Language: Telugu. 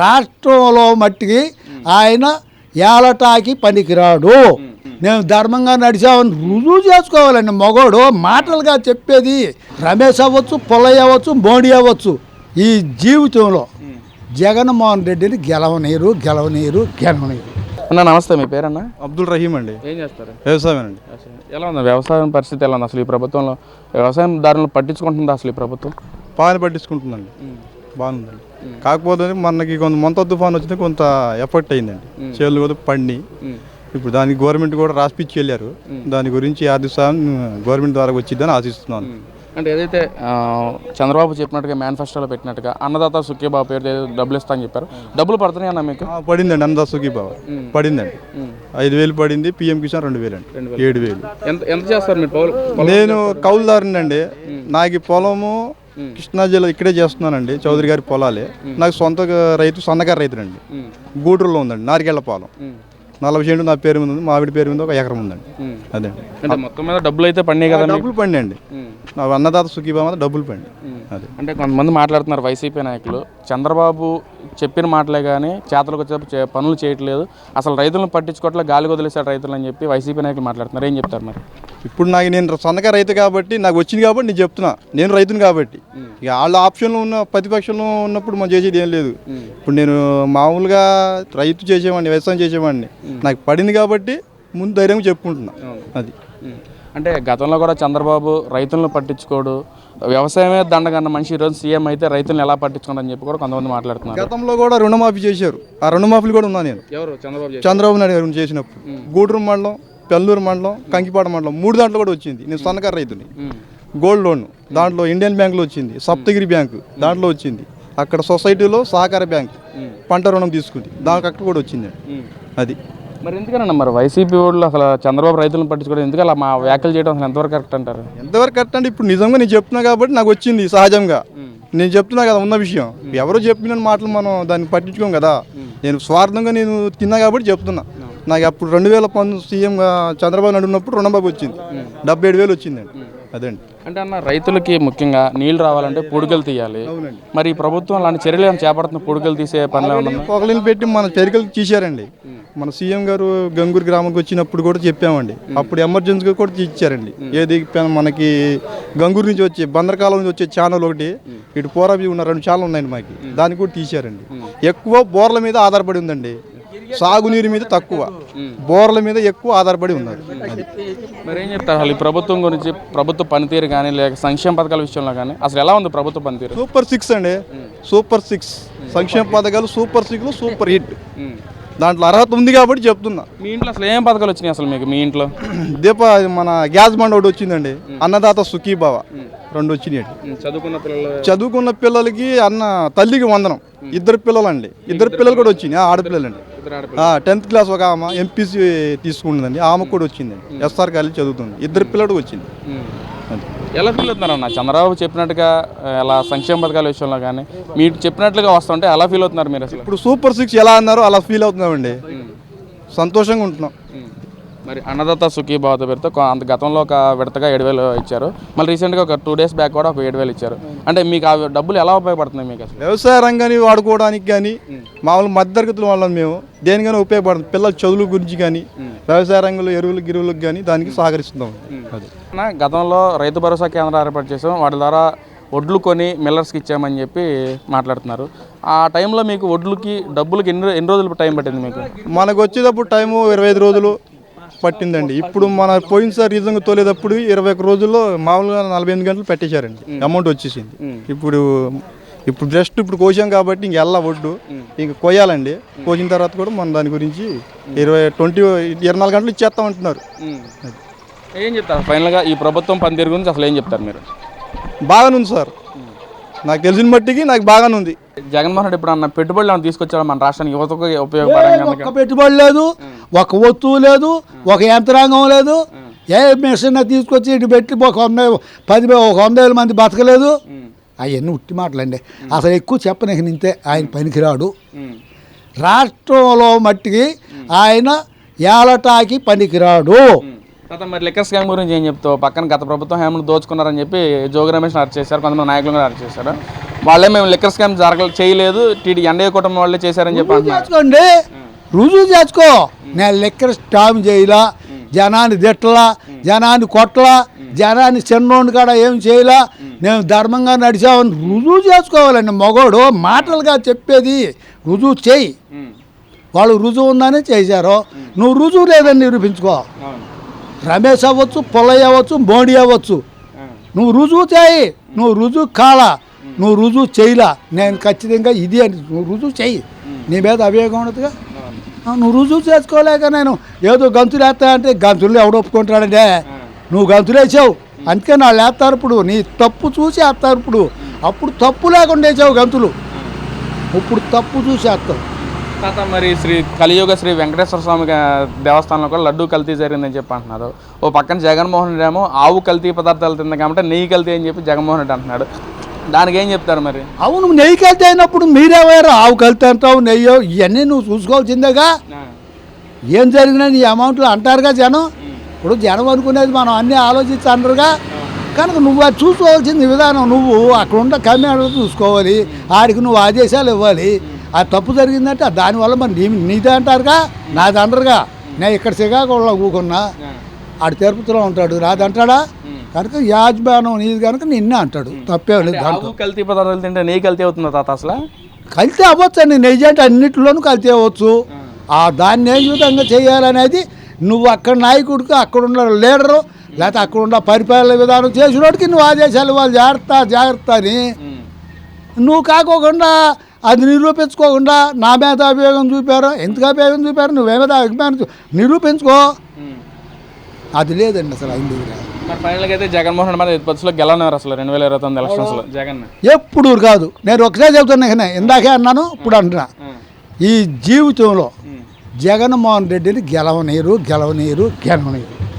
రాష్ట్రంలో మట్టికి ఆయన ఏలటాకి పనికిరాడు. నేను ధర్మంగా నడిచామని రుజువు చేసుకోవాలండి మగోడు. మాటలుగా చెప్పేది రమేష్ అవ్వచ్చు పుల్లయ్య అవ్వచ్చు మోడీ అవ్వచ్చు. ఈ జీవితంలో జగన్మోహన్ రెడ్డిని గెలవనీరు గెలవనీరు గెలవనీరు అన్న నమస్తే మీ పేరన్న? అబ్దుల్ రహీం అండి. ఏం చేస్తారు? వ్యవసాయం. అండి ఎలా ఉంది? వ్యవసాయం పరిస్థితి ఎలా ఉంది? అసలు ఈ ప్రభుత్వంలో వ్యవసాయం దారులు పట్టించుకుంటుంది అసలు ఈ ప్రభుత్వం? బాగానే పట్టించుకుంటుందండి. బాగుందండి. కాకపోతే మనకి కొంత మొంత తుఫాన్ వచ్చింది కొంత ఎఫెక్ట్ అయిందండి. చేతులు కూడా పండి. ఇప్పుడు దానికి గవర్నమెంట్ కూడా రాసిపిచ్చి వెళ్ళారు. దాని గురించి సాయం గవర్నమెంట్ ద్వారా వచ్చిందని ఆశిస్తున్నాను. అంటే ఏదైతే చంద్రబాబు చెప్పినట్టుగా మేనిఫెస్టోలో పెట్టినట్టుగా అన్నదాత సుఖీబాబు పేరు డబ్బులు ఇస్తా అని చెప్పారు. డబ్బులు పడుతున్నాయి అన్న మీకు? పడిందండి అన్నదా సుఖీ బాబా పడిందండి. ఐదు వేలు పడింది పిఎం కిసాన్ రెండు వేలు అండి. ఏడు వేలు. ఎంత ఎంత చేస్తారు మీరు నేను కౌలుదారుని అండి నాకు పొలము కృష్ణా జిల్లా ఇక్కడే చేస్తున్నానండి చౌదరి గారి పొలాలే. నాకు సొంత రైతు సన్నకారు రైతునండి గూడూరులో ఉందండి నారికేళ్ళ పొలం. నలభై సెంటు నా పేరు మీద ఉంది మావిడి పేరు మీద ఒక ఎకరం ఉందండి. అదే. అంటే మొత్తం మీద డబ్బులు అయితే పడినాయి కదా? డబ్బులు పండి అండి నా అన్నదాత సుఖీబామ డబ్బులు పండి అదే. అంటే కొంతమంది మాట్లాడుతున్నారు వైసీపీ నాయకులు చంద్రబాబు చెప్పిన మాటలే కానీ చేతలకు వచ్చేటప్పుడు చే- పనులు చేయట్లేదు. అసలు రైతులను పట్టించుకోవట్లే గాలి వదిలేశాడు రైతులు అని చెప్పి వైసీపీ నాయకులు మాట్లాడుతున్నారు. ఏం చెప్తారు మరి? ఇప్పుడు నాకు నేను సన్నకారు రైతు కాబట్టి నాకు వచ్చింది కాబట్టి నేను చెప్తున్నా. నేను రైతుని కాబట్టి. ఇక వాళ్ళ ఆప్షన్లో ఉన్న ప్రతిపక్షంలో ఉన్నప్పుడు మనం చేసేది ఏం లేదు. ఇప్పుడు నేను మామూలుగా రైతు చేసేవాడిని వ్యవసాయం చేసేవాడిని. నాకు పడింది కాబట్టి ముందు ధైర్యంగా చెప్పుకుంటున్నా. అది. అంటే గతంలో కూడా చంద్రబాబు రైతులను పట్టించుకోడు. వ్యవసాయమే దండగన్న మనిషి ఈరోజు సీఎం అయితే రైతులను ఎలా పట్టించుకోడని చెప్పి కూడా కొంతమంది మాట్లాడుతున్నారు. గతంలో కూడా రుణమాఫీ చేశారు. ఆ రుణమాఫీలు కూడా ఉన్నా నేను. ఎవరు? చంద్రబాబు చంద్రబాబు నాయుడు గారు చేసినప్పుడు. గూడూరు మండలం పెల్లూరు మండలం కంకిపాడ మండలం మూడు దాంట్లో కూడా వచ్చింది. నేను సన్నకారు రైతుని. గోల్డ్ లోన్ దాంట్లో ఇండియన్ బ్యాంకులో వచ్చింది. సప్తగిరి బ్యాంకు దాంట్లో వచ్చింది. అక్కడ సొసైటీలో సహకార బ్యాంక్ పంట రుణం తీసుకుంది. దానికి అక్కడ కూడా వచ్చింది. అది. మరి ఎందుకనన్నా మరి వైసీపీ వాళ్ళు అసలు చంద్రబాబు రైతులను పట్టించుకోవడం ఎందుకు అలా మా వ్యాఖ్యలు చేయడం అసలు ఎంతవరకు కరెక్ట్ అంటారు? ఎంతవరకు కరెక్ట్ అంటే ఇప్పుడు నిజంగా నేను చెప్తున్నా కాబట్టి నాకు వచ్చింది సహజంగా. నేను చెప్తున్నా కదా ఉన్న విషయం. ఎవరో చెప్పిన మాటలు మనం దాన్ని పట్టించుకోం కదా. నేను స్వార్థంగా నేను తిన్నా కాబట్టి చెప్తున్నా. నాకు అప్పుడు రెండు వేల పంతొమ్మిది సీఎంగా చంద్రబాబు నాయుడు ఉన్నప్పుడు రుణబాబు వచ్చింది. డెబ్బై ఏడు వేలు వచ్చిందండి అదండి. అంటే అన్న రైతులకి ముఖ్యంగా నీళ్ళు రావాలంటే పొడుగలు తీయాలి. మరి ప్రభుత్వం అలాంటి చర్యలు ఏమైనా చేపడుతున్న పొడుగలు తీసే పనులు? పొగలిని పెట్టి మన చర్యలు తీశారండి. మన సీఎం గారు గంగూరు గ్రామంకి వచ్చినప్పుడు కూడా చెప్పామండి. అప్పుడు ఎమర్జెన్సీగా కూడా ఇచ్చారండి. ఏది మనకి గంగూరు నుంచి వచ్చే బందరకాలం నుంచి వచ్చే ఛానల్ ఒకటి ఇటు పోరాబి ఉన్న రెండు ఛానల్ ఉన్నాయండి మాకు. దాన్ని కూడా తీశారండి. ఎక్కువ బోర్ల మీద ఆధారపడి ఉందండి. సాగునీరు మీద తక్కువ. బోర్ల మీద ఎక్కువ ఆధారపడి ఉన్నారు మరి ఏం చెప్తారు? అసలు ఈ ప్రభుత్వం గురించి ప్రభుత్వ పనితీరు కానీ లేక సంక్షేమ పథకాల విషయంలో కానీ అసలు ఎలా ఉంది ప్రభుత్వ పనితీరు? సూపర్ సిక్స్ అండి. Super six. సంక్షేమ పథకాలు సూపర్ సిక్స్ సూపర్ హిట్. దాంట్లో అర్హత ఉంది కాబట్టి చెప్తున్నా. మీ ఇంట్లో అసలు ఏం పథకాలు వచ్చినాయి అసలు మీకు మీ ఇంట్లో? దీప మన గ్యాస్ బండ్ ఒకటి వచ్చిందండి. అన్నదాత సుఖీభావ రెండు వచ్చినాయి. చదువుకున్న పిల్లలు చదువుకున్న పిల్లలకి అన్న తల్లికి వందనం. ఇద్దరు పిల్లలండి. ఇద్దరు పిల్లలు కూడా వచ్చినాయి. ఆడపిల్లలండి. టెన్త్ క్లాస్ ఒక ఆమె ఎంపీసీ తీసుకుంటుందండి ఆమెకు కూడా వచ్చిందండి ఎస్ఆర్ కాలేజ్ చదువుతుంది. ఇద్దరు పిల్లడు వచ్చింది. ఎలా ఫీల్ అవుతున్నారు అన్న చంద్రబాబు చెప్పినట్టుగా ఎలా సంక్షేమ పథకాల విషయంలో కానీ మీరు చెప్పినట్లుగా వస్తుంటే ఎలా ఫీల్ అవుతున్నారు మీరు ఇప్పుడు సూపర్ సిక్స్ ఎలా అన్నారో అలా ఫీల్ అవుతున్నామండి. సంతోషంగా ఉంటున్నాం. మరి అన్నదాత సుఖీ భావత పేరుతో అంత గతంలో ఒక విడతగా ఏడు వేలు ఇచ్చారు. మళ్ళీ రీసెంట్గా ఒక టూ డేస్ బ్యాక్ కూడా ఒక ఏడు వేలు ఇచ్చారు. అంటే మీకు ఆ డబ్బులు ఎలా ఉపయోగపడుతున్నాయి మీకు అసలు? వ్యవసాయ రంగాన్ని వాడుకోవడానికి కానీ మామూలు మధ్యతరగతుల వాళ్ళం మేము. దేనికైనా ఉపయోగపడుతుంది. పిల్లల చదువుల గురించి కానీ వ్యవసాయ రంగంలో ఎరువులు గిరువులకు కానీ దానికి సహకరిస్తున్నాం. అది. గతంలో రైతు భరోసా కేంద్రం ఏర్పాటు చేసాం. వాటి ద్వారా వడ్లు కొని మిల్లర్స్కి ఇచ్చామని చెప్పి మాట్లాడుతున్నారు. ఆ టైంలో మీకు వడ్లుకి డబ్బులకి ఎన్ని ఎన్ని రోజులు టైం పట్టింది మీకు? మనకు వచ్చేటప్పుడు టైము ఇరవై ఐదు రోజులు. పట్టిందండి. ఇప్పుడు మన పోయినసారి రీజన్గా తోలేటప్పుడు ఇరవై ఒక రోజుల్లో మామూలుగా నలభై ఎనిమిది గంటలు పెట్టేశారండి. అమౌంట్ వచ్చేసింది. ఇప్పుడు ఇప్పుడు జస్ట్ ఇప్పుడు కోసాం కాబట్టి ఇంక వెళ్ళా ఒడ్డు. ఇంక కోయాలండి. కోసిన తర్వాత కూడా మన దాని గురించి ఇరవై ట్వంటీ ఇరవై నాలుగు గంటలు ఇచ్చేస్తామంటున్నారు ఏం చెప్తారు? ఫైనల్గా ఈ ప్రభుత్వం పనితీరు గురించి అసలు ఏం చెప్తారు మీరు? బాగానే ఉంది సార్. నాకు తెలిసిన మట్టికి నాకు బాగానే ఉంది. జగన్మోహన్ రెడ్డి ఇప్పుడు అన్న పెట్టుబడులు ఏమైనా తీసుకొచ్చాడు మన రాష్ట్రానికి? యువతకు ఉపయోగపడంగా ఒక్క పెట్టుబడి లేదు ఒక వస్తువు లేదు ఒక యంత్రాంగం లేదు. ఏ మిషన్ తీసుకొచ్చి ఇటు పెట్టి ఒక వంద పది ఒక వంద వేల మంది బతకలేదు. అవన్నీ ఉట్టి మాటలండి. అసలు ఎక్కువ చెప్పనీకి నింతే ఆయన పనికిరాడు. రాష్ట్రంలో మట్టికి ఆయన ఏలటాకి పనికిరాడు. తర్వాత మరి లెక్కర్ స్కామ్ గురించి ఏం చెప్తావు? పక్కన గత ప్రభుత్వం హేమలు దోచుకున్నారని చెప్పి జోగి రమేష్ అరెస్ట్ చేశారు కొంతమంది నాయకులు కూడా అరెస్ట్ చేశారు? వాళ్ళే మేము లిక్కర్ స్కామ్ జరగ చేయలేదు. టీడీ ఎన్డీఏ కుటుంబం వాళ్ళే చేశారని చెప్పి రుజువు అంటున్నారు. చేసుకోండి. రుజువు చేసుకో. నేను లెక్కర స్టామ్ చేయలా. జనాన్ని తిట్టలా. జనాన్ని కొట్టలా. జనాన్ని చిన్నోండి కాడ ఏం చేయలా. నేను ధర్మంగా నడిచామని రుజువు చేసుకోవాలండి మగోడు. మాటలుగా చెప్పేది రుజువు చేయి. వాళ్ళు రుజువు ఉందని చేశారు. నువ్వు రుజువు లేదని నిరూపించుకో. రమేష్ అవ్వచ్చు పుల్లయ్య అవ్వచ్చు మోడీ అవ్వచ్చు. నువ్వు రుజువు చేయి. నువ్వు రుజువు కాలా. నువ్వు రుజువు చేయలా. నేను ఖచ్చితంగా ఇది అని నువ్వు రుజువు చెయ్యి. నీ మీద అభియోగం ఉండదుగా. నువ్వు రుజువు చేసుకోలేక నేను ఏదో గంతులు వేస్తా అంటే గంతులు ఎవడు ఒప్పుకుంటాడంటే? నువ్వు గంతులు వేసావు. అందుకే వాళ్ళు వేస్తారు ఇప్పుడు. నీ తప్పు చూసి వేస్తారు ఇప్పుడు. అప్పుడు తప్పు లేకుండా వేసావు గంతులు. ఇప్పుడు తప్పు చూసి వేస్తావు. తాత మరి శ్రీ కలియుగ శ్రీ వెంకటేశ్వర స్వామి దేవస్థానంలో కూడా లడ్డు కల్తీ జరిగిందని చెప్పి అంటున్నారు. ఓ పక్కన జగన్మోహన్ రెడ్డి ఏమో ఆవు కల్తీ పదార్థాలు తింది కాబట్టి నెయ్యి కల్తీ అని చెప్పి జగన్మోహన్ రెడ్డి అంటున్నాడు. దానికి ఏం చెప్తారు మరి? అవును నెయ్యి కలితే అయినప్పుడు మీరేవారు ఆవు కలితే అంటావు నెయ్యో? ఇవన్నీ నువ్వు చూసుకోవాల్సిందేగా. ఏం జరిగినా నీ అమౌంట్లు అంటారుగా జనం. ఇప్పుడు జనం అనుకునేది మనం అన్నీ ఆలోచించి అంటారుగా కనుక నువ్వు అది చూసుకోవాల్సింది విధానం నువ్వు. అక్కడ ఉన్న కమ్యూనిటీ చూసుకోవాలి. ఆడికి నువ్వు ఆదేశాలు ఇవ్వాలి. ఆ తప్పు జరిగిందంటే దానివల్ల మరి నీ నీదే అంటారుగా? నాది అంటారుగా నేను ఇక్కడ శ్రీకాకుళంలో కూకున్నా ఆడు తిరుపతిలో ఉంటాడు. నాది అంటాడా కనుక యాజమానం నీది కనుక నిన్నే అంటాడు. తప్పే లేదు దాంట్లో. ఆవు కల్తీ పదార్థాలు తింటే నెయ్యి కల్తీ అవుతుందా తాత అసలు? కలితే అవ్వచ్చు అండి అంటే అన్నింటిలోనూ కలితే అవ్వచ్చు. ఆ. దాన్ని ఏ విధంగా చేయాలనేది నువ్వు అక్కడ నాయకుడికి అక్కడ ఉన్న లీడరు లేకపోతే అక్కడ ఉన్న పరిపాలన విధానం చేసినోడికి నువ్వు ఆదేశాలు ఇవ్వాలి. జాగ్రత్త జాగ్రత్త అని. నువ్వు కాకోకుండా అది నిరూపించుకోకుండా నా మీద అభియోగం చూపారు? ఎందుకు అభియోగం చూపారు? నువ్వే మీద అభిమానం చూ- నిరూపించుకో. అది లేదండి అసలు అయింది మరి ఫైనల్గా అయితే జగన్మోహన్ రెడ్డి మీద బస్సులో గెలవన్నారు అసలు? రెండు వేల ఇరవై తొమ్మిది ఎలక్షన్స్లో జగన్. ఎప్పుడు కాదు. నేను ఒకటే చెబుతున్నా ఇక ఇందాకే అన్నాను ఇప్పుడు అంటున్నా. ఈ జీవితంలో జగన్మోహన్ రెడ్డిని గెలవనీరు గెలవనీరు గెలవనీరు